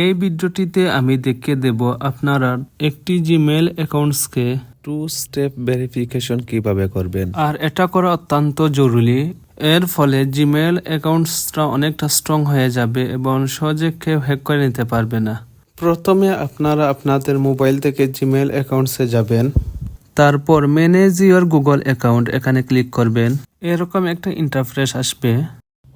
এই ভিডিওটিতে আমি দেখিয়ে দেব আপনারা একটি জিমেল অ্যাকাউন্টসকে টু স্টেপ ভেরিফিকেশন কীভাবে করবেন? আর এটা করা অত্যন্ত জরুরি। এর ফলে জিমেল অ্যাকাউন্টসটা অনেকটা স্ট্রং হয়ে যাবে এবং সহজে কেউ হ্যাক করে নিতে পারবে না। প্রথমে আপনারা আপনাদের মোবাইল থেকে জিমেল অ্যাকাউন্টসে যাবেন। তারপর ম্যানেজ ইওর গুগল অ্যাকাউন্ট এখানে ক্লিক করবেন। এরকম একটা ইন্টারফেস আসবে।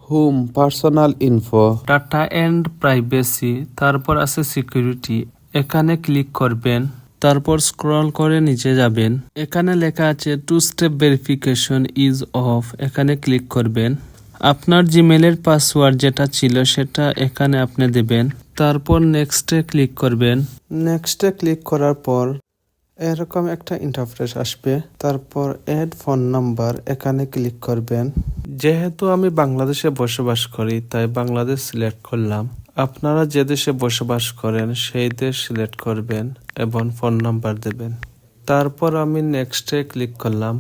Home personal info data and privacy তারপর আছে সিকিউরিটি এখানে ক্লিক করবেন তারপর স্ক্রল করে নিচে যাবেন এখানে লেখা আছে two step verification is off এখানে ক্লিক করবেন আপনার জিমেলের পাসওয়ার্ড যেটা ছিল সেটা এখানে আপনি দেবেন তারপর নেক্সটে ক্লিক করবেন। নেক্সটে ক্লিক করার পর এরকম একটা ইন্টারফেস আসবে তারপর অ্যাড ফোন নাম্বার এখানে ক্লিক করবেন। যেহেতু আমি বাংলাদেশে বসবাস করি, তাই বাংলাদেশ সিলেক্ট করলাম। আপনারা যে দেশে বসবাস করেন, সেই দেশ সিলেক্ট করবেন এবং ফোন নাম্বার দেবেন। তারপর আমি নেক্সটে ক্লিক করলাম।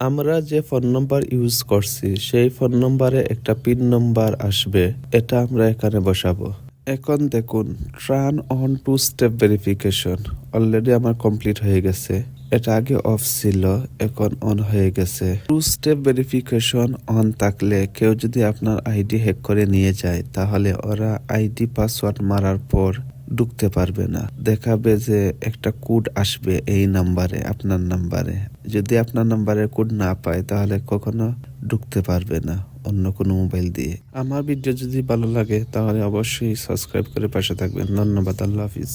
আমরা যে ফোন নম্বর ইউজ করছি, সেই ফোন নম্বরে একটা পিন নম্বর আসবে। এটা আমরা এখানে বসাবো। এখন দেখুন turn on two step verification already আমার কমপ্লিট হয়ে গেছে। এটা আগে অফ ছিল, এখন অন হয়ে গেছে। টু স্টেপ ভেরিফিকেশন অন থাকলে কেউ যদি আপনার আইডি হ্যাক করে নিয়ে যায়, তাহলে ওরা আইডি পাসওয়ার্ড মারার পর ঢুকতে পারবে না। দেখাবে যে একটা কোড আসবে এই নাম্বারে আপনার নাম্বারে যদি আপনার নাম্বারে কোড না পায়, তাহলে কখনো ঢুকতে পারবে না অন্য কোনো মোবাইল দিয়ে। আমার ভিডিও যদি ভালো লাগে, তাহলে অবশ্যই সাবস্ক্রাইব করে পাশে থাকবেন। ধন্যবাদ, আল্লাহ হাফিজ।